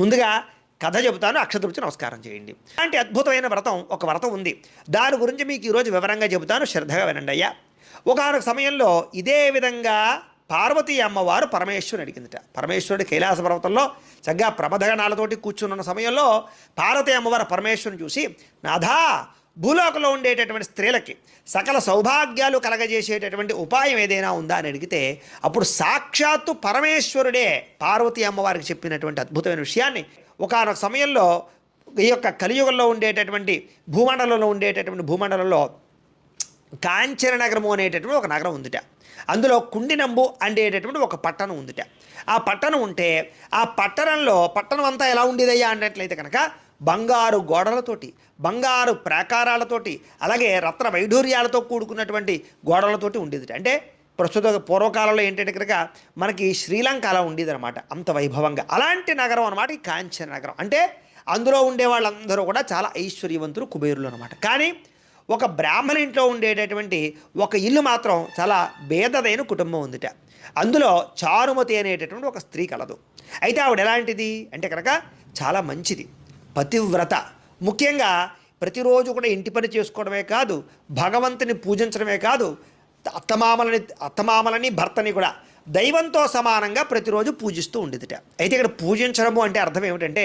ముందుగా కథ చెబుతాను అక్షతృప్తి నమస్కారం చేయండి. అలాంటి అద్భుతమైన వ్రతం ఒక వ్రతం ఉంది. దాని గురించి మీకు ఈరోజు వివరంగా చెబుతాను శ్రద్ధగా వినండి అయ్యా. ఒకనొక సమయంలో ఇదే విధంగా పార్వతీ అమ్మవారు పరమేశ్వరుని అడిగిందిట. పరమేశ్వరుడు కైలాస పర్వతంలో చక్కగా ప్రమదగణాలతోటి కూర్చున్న సమయంలో పార్వతీ అమ్మవారు పరమేశ్వరుని చూసి నాథా భూలోకంలో ఉండేటటువంటి స్త్రీలకి సకల సౌభాగ్యాలు కలగజేసేటటువంటి ఉపాయం ఏదైనా ఉందా అని అడిగితే అప్పుడు సాక్షాత్తు పరమేశ్వరుడే పార్వతీ అమ్మవారికి చెప్పినటువంటి అద్భుతమైన విషయాన్ని. ఒకనొక సమయంలో ఈ యొక్క కలియుగంలో ఉండేటటువంటి భూమండలంలో ఉండేటటువంటి భూమండలంలో కాంచన నగరము అనేటటువంటి ఒక నగరం ఉందిట. అందులో కుండినంబు అండేటటువంటి ఒక పట్టణం ఉందిట. ఆ పట్టణం ఉంటే ఆ పట్టణంలో పట్టణం అంతా ఎలా ఉండేదయ్యా అన్నట్లయితే కనుక బంగారు గోడలతోటి బంగారు ప్రాకారాలతోటి అలాగే రత్న వైఢూర్యాలతో కూడుకున్నటువంటి గోడలతోటి ఉండేది అంటే ప్రస్తుత పూర్వకాలంలో ఏంటంటే కనుక మనకి శ్రీలంక అలా ఉండేది అనమాట అంత వైభవంగా. అలాంటి నగరం అనమాట ఈ కాంచన నగరం. అంటే అందులో ఉండే వాళ్ళందరూ కూడా చాలా ఐశ్వర్యవంతులు కుబేరులు అనమాట కానీ ఒక బ్రాహ్మణ ఇంట్లో ఉండేటటువంటి ఒక ఇల్లు మాత్రం చాలా భేదదైన కుటుంబం ఉందిట. అందులో చారుమతి అనేటటువంటి ఒక స్త్రీ కలదు. అయితే ఆవిడ ఎలాంటిది? అంటే కనుక చాలా మంచిది. పతివ్రత. ముఖ్యంగా ప్రతిరోజు కూడా ఇంటి పని చేసుకోవడమే కాదు భగవంతుని పూజించడమే కాదు అత్తమామలని అత్తమామలని భర్తని కూడా దైవంతో సమానంగా ప్రతిరోజు పూజిస్తూ ఉండేదిట. అయితే ఇక్కడ పూజించడము అంటే అర్థం ఏమిటంటే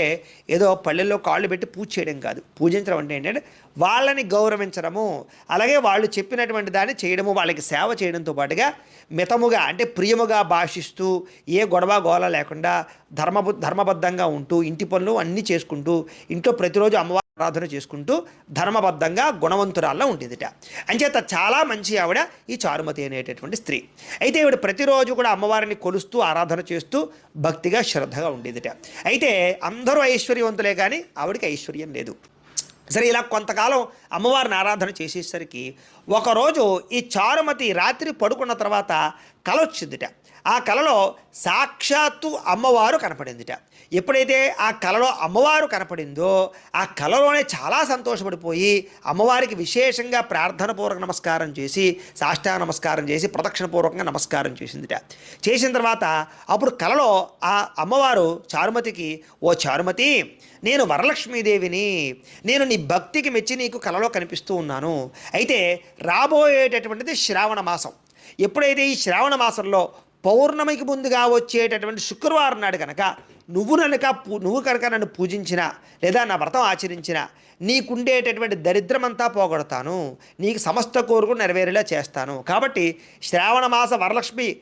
ఏదో పల్లెల్లో కాళ్ళు పెట్టి పూజ చేయడం కాదు. పూజించడం అంటే ఏంటంటే వాళ్ళని గౌరవించడము అలాగే వాళ్ళు చెప్పినటువంటి దాన్ని చేయడము వాళ్ళకి సేవ చేయడంతో పాటుగా మితముగా అంటే ప్రియముగా భాషిస్తూ ఏ గొడవ గోల లేకుండా ధర్మ ధర్మబద్ధంగా ఉంటూ ఇంటి పనులు అన్నీ చేసుకుంటూ ఇంట్లో ప్రతిరోజు అమ్మవారి ఆరాధన చేసుకుంటూ ధర్మబద్ధంగా గుణవంతురాల్లో ఉండేదిట. అంచేత చాలా మంచి ఆవిడ ఈ చారుమతి అనేటటువంటి స్త్రీ. అయితే ఈవిడ ప్రతిరోజు కూడా అమ్మవారిని కొలుస్తూ ఆరాధన చేస్తూ భక్తిగా శ్రద్ధగా ఉండేదిట. అయితే అందరూ ఐశ్వర్యవంతులే కానీ ఆవిడకి ఐశ్వర్యం లేదు. సరే ఇలా కొంతకాలం అమ్మవారిని ఆరాధన చేసేసరికి ఒకరోజు ఈ చారుమతి రాత్రి పడుకున్న తర్వాత కల వచ్చిందిట. ఆ కలలో సాక్షాత్తు అమ్మవారు కనపడిందిట. ఎప్పుడైతే ఆ కలలో అమ్మవారు కనపడిందో ఆ కలలోనే చాలా సంతోషపడిపోయి అమ్మవారికి విశేషంగా ప్రార్థనపూర్వక నమస్కారం చేసి సాష్టాంగ నమస్కారం చేసి ప్రదక్షిణపూర్వకంగా నమస్కారం చేసిందిట. చేసిన తర్వాత అప్పుడు కలలో ఆ అమ్మవారు చారుమతికి ఓ చారుమతి నేను వరలక్ష్మీదేవిని నేను నీ భక్తికి మెచ్చి నీకు కలలో కనిపిస్తూ ఉన్నాను. అయితే రాబోయేటటువంటిది శ్రావణ మాసం. ఎప్పుడైతే ఈ శ్రావణ మాసంలో పౌర్ణమికి ముందుగా వచ్చేటటువంటి శుక్రవారం నాడు కనుక నువ్వు కనుక పూ- నువ్వు కనుక నన్ను పూజించినా లేదా నా వ్రతం ఆచరించినా నీకుండేటటువంటి దరిద్రమంతా పోగొడతాను. నీకు సమస్త కోరుకు నెరవేరేలా చేస్తాను. కాబట్టి శ్రావణ మాస వరలక్ష్మి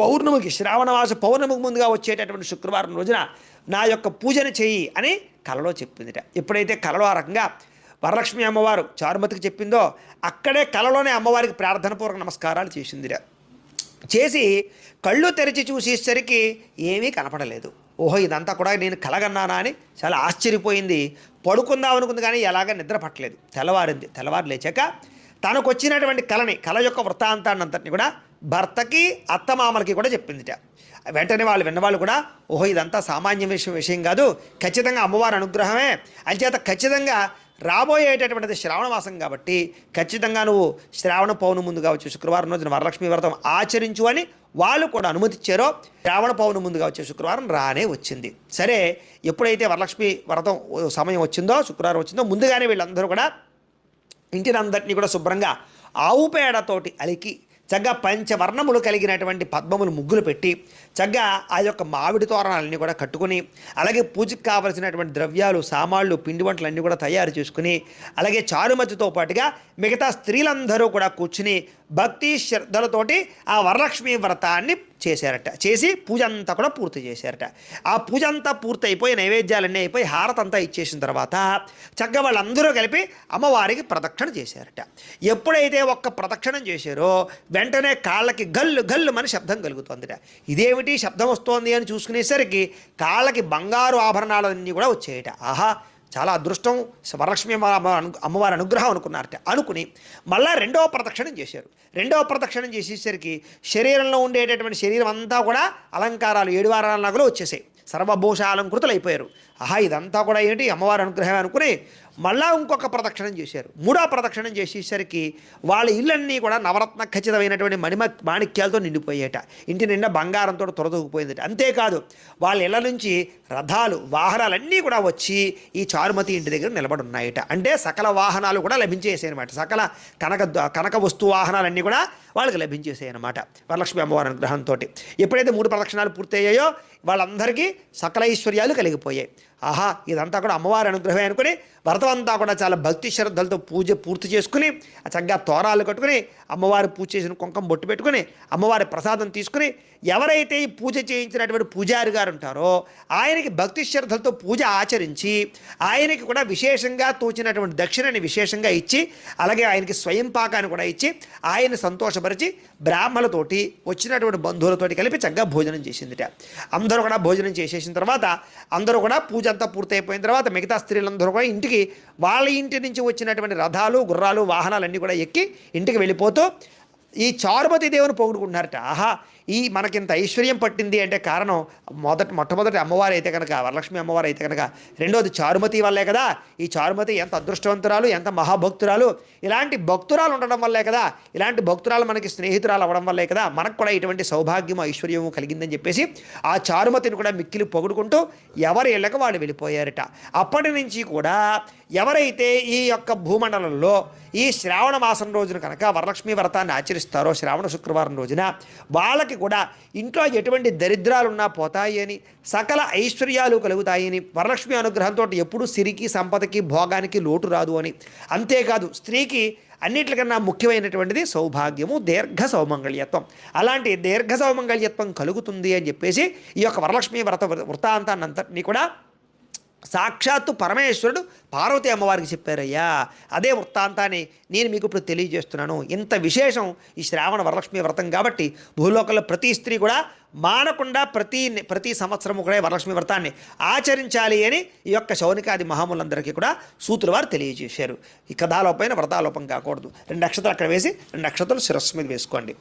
పౌర్ణమికి శ్రావణ మాస పౌర్ణమికి ముందుగా వచ్చేటటువంటి శుక్రవారం రోజున నా యొక్క పూజను చెయ్యి అని కలలో చెప్పిందిట. ఎప్పుడైతే కలలో ఆ రకంగా వరలక్ష్మి అమ్మవారు చారుమతికి చెప్పిందో అక్కడే కలలోనే అమ్మవారికి ప్రార్థనపూర్వక నమస్కారాలు చేసిందిరా చేసి కళ్ళు తెరిచి చూసేసరికి ఏమీ కనపడలేదు. ఓహో ఇదంతా కూడా నేను కలగన్నానా అని చాలా ఆశ్చర్యపోయింది. పడుకుందాం అనుకుంది కానీ ఎలాగ నిద్ర పట్టలేదు. తెల్లవారింది. తెల్లవారు లేచాక తనకు వచ్చినటువంటి కళని కళ యొక్క వృత్తాంతాన్ని అంతటిని కూడా భర్తకి అత్తమామలకి కూడా చెప్పిందిట. వెంటనే వాళ్ళు విన్నవాళ్ళు కూడా ఓహో ఇదంతా సామాన్య విషయం విషయం కాదు. ఖచ్చితంగా అమ్మవారి అనుగ్రహమే. అంచేత ఖచ్చితంగా రాబోయేటటువంటిది శ్రావణ మాసం కాబట్టి ఖచ్చితంగా నువ్వు శ్రావణ పౌర్ణమి ముందుగా కావచ్చు శుక్రవారం రోజున వరలక్ష్మి వ్రతం ఆచరించు అని వాళ్ళు కూడా అనుమతిచ్చారో శ్రావణ పౌర్ణమి ముందుగా వచ్చే శుక్రవారం రానే వచ్చింది. సరే ఎప్పుడైతే వరలక్ష్మి వ్రతం సమయం వచ్చిందో శుక్రవారం వచ్చిందో ముందుగానే వీళ్ళందరూ కూడా ఇంటినందరినీ కూడా శుభ్రంగా ఆవు పేడతోటి అలికి చక్కగా పంచవర్ణములు కలిగినటువంటి పద్మములు ముగ్గులు పెట్టి చక్కగా ఆ యొక్క మామిడి తోరణాలన్నీ కూడా కట్టుకుని అలాగే పూజకు కావలసినటువంటి ద్రవ్యాలు సామాన్లు పిండి వంటలన్నీ కూడా తయారు చేసుకుని అలాగే చారుమతితో పాటుగా మిగతా స్త్రీలందరూ కూడా కూర్చుని భక్తి శ్రద్ధలతోటి ఆ వరలక్ష్మి వ్రతాన్ని చేశారట. చేసి పూజ అంతా కూడా పూర్తి చేశారట. ఆ పూజ అంతా పూర్తి అయిపోయి నైవేద్యాలన్నీ అయిపోయి హారతంతా ఇచ్చేసిన తర్వాత చక్కగా వాళ్ళందరూ కలిపి అమ్మవారికి ప్రదక్షిణ చేశారట. ఎప్పుడైతే ఒక్క ప్రదక్షిణం చేశారో వెంటనే కాళ్ళకి గల్లు గల్లు అని శబ్దం కలుగుతుందిట. ఇదేమిటి శబ్దం వస్తోంది అని చూసుకునేసరికి కాళ్ళకి బంగారు ఆభరణాలన్నీ కూడా వచ్చాయట. ఆహా! చాలా అదృష్టం. వరలక్ష్మి అమ్మవారి అనుగ్రహం అనుకున్నారట. అనుకుని మళ్ళా రెండవ ప్రదక్షిణం చేశారు. రెండవ ప్రదక్షిణం చేసేసరికి శరీరంలో ఉండేటటువంటి శరీరం అంతా కూడా అలంకారాలు ఏడు వారాల నగలు వచ్చేసాయి. సర్వభూషాలంకృతులు అయిపోయారు ఆహా ఇదంతా కూడా ఏంటి? అమ్మవారి అనుగ్రహం అనుకుని మళ్ళా ఇంకొక ప్రదక్షిణం చేశారు. మూడో ప్రదక్షిణం చేసేసరికి వాళ్ళ ఇళ్ళన్నీ కూడా నవరత్న ఖచ్చితమైనటువంటి మణిమ మాణిక్యాలతో నిండిపోయేట ఇంటి నిండా బంగారంతో తొలదొగిపోయిందట అంతేకాదు వాళ్ళ ఇళ్ళ నుంచి రథాలు వాహనాలన్నీ కూడా వచ్చి ఈ చారుమతి ఇంటి దగ్గర నిలబడి ఉన్నాయట అంటే సకల వాహనాలు కూడా లభించేసాయి అనమాట సకల కనక కనక వస్తు వాహనాలన్నీ కూడా వాళ్ళకి లభించేసాయి అనమాట వరలక్ష్మి అమ్మవారి అనుగ్రహంతో ఎప్పుడైతే మూడు ప్రదక్షిణాలు పూర్తయ్యాయో వాళ్ళందరికీ సకల ఐశ్వర్యాలు కలిగిపోయాయి. ఆహా ఇదంతా కూడా అమ్మవారి అనుగ్రహమే అనుకుని వ్రతమంతా అంతా కూడా చాలా భక్తి శ్రద్ధలతో పూజ పూర్తి చేసుకుని చక్కగా తోరాలు కట్టుకుని అమ్మవారి పూజ చేసిన కుంకం బొట్టు పెట్టుకుని అమ్మవారి ప్రసాదం తీసుకుని ఎవరైతే ఈ పూజ చేయించినటువంటి పూజారి గారు ఉంటారో ఆయనకి భక్తి శ్రద్ధలతో పూజ ఆచరించి ఆయనకి కూడా విశేషంగా తోచినటువంటి దక్షిణని విశేషంగా ఇచ్చి అలాగే ఆయనకి స్వయం పాకాన్ని కూడా ఇచ్చి ఆయన సంతోషపరిచి బ్రాహ్మణులతోటి వచ్చినటువంటి బంధువులతోటి కలిపి చక్కగా భోజనం చేసిందిట. అందరూ కూడా భోజనం చేసేసిన తర్వాత అందరూ కూడా పూజ అంతా పూర్తయిపోయిన తర్వాత మిగతా స్త్రీలందరూ కూడా ఇంటికి వాళ్ళ ఇంటి నుంచి వచ్చినటువంటి రథాలు గుర్రాలు వాహనాలన్నీ కూడా ఎక్కి ఇంటికి వెళ్ళిపోతూ ఈ చారుమతి దేవుని పోగొట్టుకుంటున్నారట ఆహా ఈ మనకింత ఐశ్వర్యం పట్టింది అంటే కారణం మొదట మొట్టమొదటి అమ్మవారు అయితే కనుక వరలక్ష్మి అమ్మవారు అయితే కనుక రెండోది చారుమతి వల్లే కదా. ఈ చారుమతి ఎంత అదృష్టవంతురాలు ఎంత మహాభక్తురాలు. ఇలాంటి భక్తురాలు ఉండడం వల్లే కదా. ఇలాంటి భక్తురాలు మనకి స్నేహితురాలు అవ్వడం వల్లే కదా. మనకు కూడా ఇటువంటి సౌభాగ్యము ఐశ్వర్యము కలిగిందని చెప్పేసి ఆ చారుమతిని కూడా మిక్కిలి పొగుడుకుంటూ ఎవరి ఇళ్ళకి వాళ్ళు వెళ్ళిపోయారట. అప్పటి నుంచి కూడా ఎవరైతే ఈ యొక్క భూమండలంలో ఈ శ్రావణ మాసం రోజున కనుక వరలక్ష్మి వ్రతాన్ని ఆచరిస్తారో శ్రావణ శుక్రవారం రోజున వాళ్ళకి కూడా ఇంట్లో ఎటువంటి దరిద్రాలున్నా పోతాయి అని సకల ఐశ్వర్యాలు కలుగుతాయని వరలక్ష్మి అనుగ్రహంతో ఎప్పుడు సిరికి సంపదకి భోగానికి లోటు రాదు అని. అంతేకాదు స్త్రీకి అన్నిటికన్నా ముఖ్యమైనటువంటిది సౌభాగ్యము దీర్ఘ సౌమంగళ్యత్వం. అలాంటి దీర్ఘ సౌమంగళ్యత్వం కలుగుతుంది అని చెప్పేసి ఈ యొక్క వరలక్ష్మి వ్రత వృత్తాంతాన్ని అంతటినీ కూడా సాక్షాత్తు పరమేశ్వరుడు పార్వతి అమ్మవారికి చెప్పారయ్యా అదే వృత్తాంతాన్ని నేను మీకు ఇప్పుడు తెలియజేస్తున్నాను. ఇంత విశేషం ఈ శ్రావణ వరలక్ష్మి వ్రతం కాబట్టి భూలోకంలో ప్రతి స్త్రీ కూడా మానకుండా ప్రతి ప్రతి సంవత్సరము కూడా వరలక్ష్మి వ్రతాన్ని ఆచరించాలి అని ఈ యొక్క శౌనికాది మహాములందరికీ కూడా సూతులు వారు తెలియజేశారు. ఈ కథాలోపైన వ్రతాలోపం కాకూడదు. రెండు నక్షత్రాలు అక్కడ వేసి రెండు అక్షతలు శిరస్సు మీద వేసుకోండి.